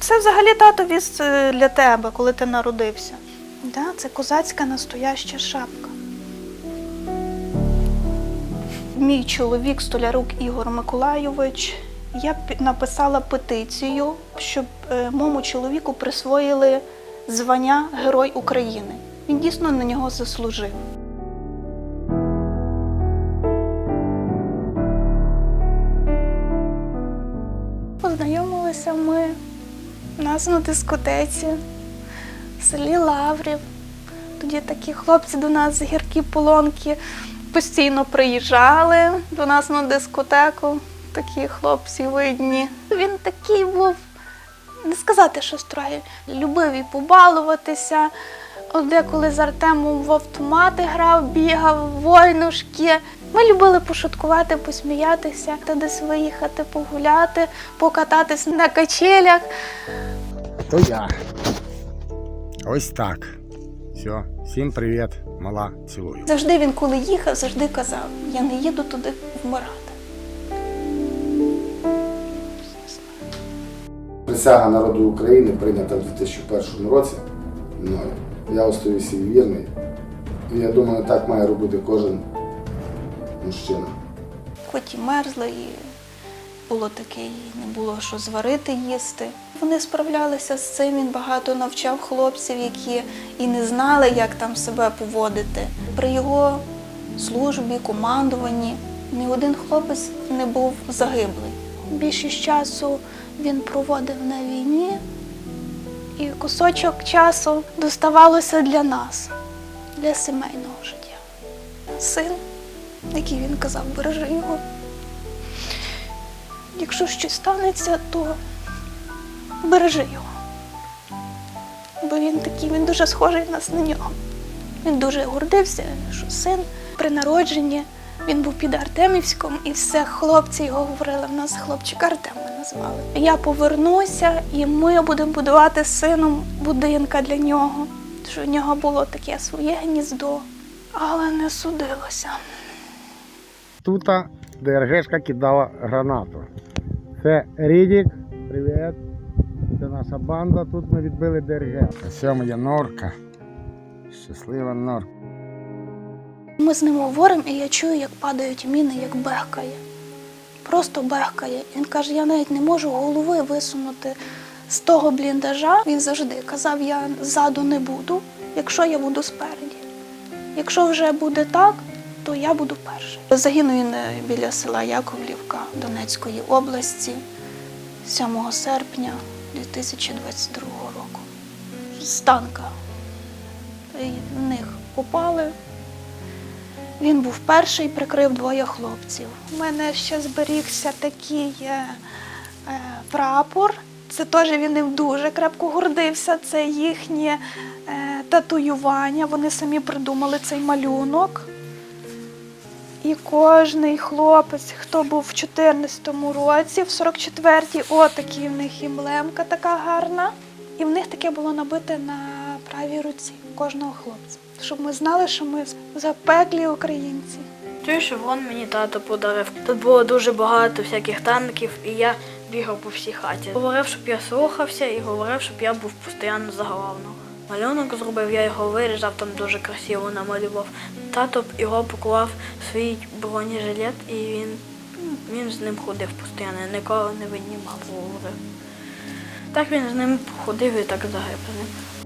Це взагалі тато віз е, для тебе, коли ти народився. Да, це козацька настояща шапка. Мій чоловік, столярук Ігор Миколайович. Я написала петицію, щоб е, моєму чоловіку присвоїли звання Герой України. Він дійсно на нього заслужив. Познайомилися ми у нас на дискотеці в селі Лаврів. Тоді такі хлопці до нас гіркі полонки постійно приїжджали до нас на дискотеку. Такі хлопці видні. Він такий був, не сказати, що строгий. Любив і побалуватися. Деколи з Артемом в автомати грав, бігав, войнушки. Ми любили пошуткувати, посміятися, та десь виїхати, погуляти, покататись на качелях. То я. Ось так. Все, всім привіт, мала, цілую. Завжди він, коли їхав, завжди казав: я не їду туди вмирати. Присяга народу України прийнята в 2001 році мною. Я остаюся вірний. І я думаю, так має робити кожен мужчина. Хоч і мерзли, і було таке, і не було що зварити, їсти. Вони справлялися з цим. Він багато навчав хлопців, які і не знали, як там себе поводити. При його службі, командуванні ні один хлопець не був загиблий. Більшість часу він проводив на війні, і кусочок часу доставалося для нас, для сімейного життя. Син, який він казав, бережи його. Якщо щось станеться, то бережи його. Бо він такий, він дуже схожий нас на нього. Він дуже гордився, що син при народженні він був під Артемівськом, і все хлопці його говорили. В нас хлопчика Артем ми назвали. Я повернуся, і ми будемо будувати сином будинка для нього. Що в нього було таке своє гніздо, але не судилося. Тут ДРГшка кидала гранату. Це Рідік, привіт. Це наша банда. Тут ми відбили ДРГ. Це моя норка. Щаслива норка. Ми з ним говоримо, і я чую, як падають міни, як бехкає. Просто бехкає. Він каже, я навіть не можу голови висунути з того бліндажа. Він завжди казав, я ззаду не буду, якщо я буду спереді. Якщо вже буде так, то я буду перший. Загинув він е, біля села Яковлівка Донецької області 7 серпня 2022 року. З танка. В них попали. Він був перший, прикрив двоє хлопців. У мене ще зберігся такий е, е, прапор. Це теж він ним дуже крепко гордився. Це їхнє е, татуювання. Вони самі придумали цей малюнок. І кожний хлопець, хто був в 14-му році, в 44-й, отакі в них емблемка така гарна. І в них таке було набите на правій руці кожного хлопця. Щоб ми знали, що ми запеклі українці. Чуєш, вон мені тато подарив. Тут було дуже багато всяких танків, і я бігав по всій хаті. Говорив, щоб я слухався, і говорив, щоб я був постійно за головного. Малюнок зробив, я його вирізав, там дуже красиво намалював. Тато його поклав в свій бронежилет, і він, він з ним ходив постійно, нікого не говорив. Так він з ним ходив і так загиб з ним.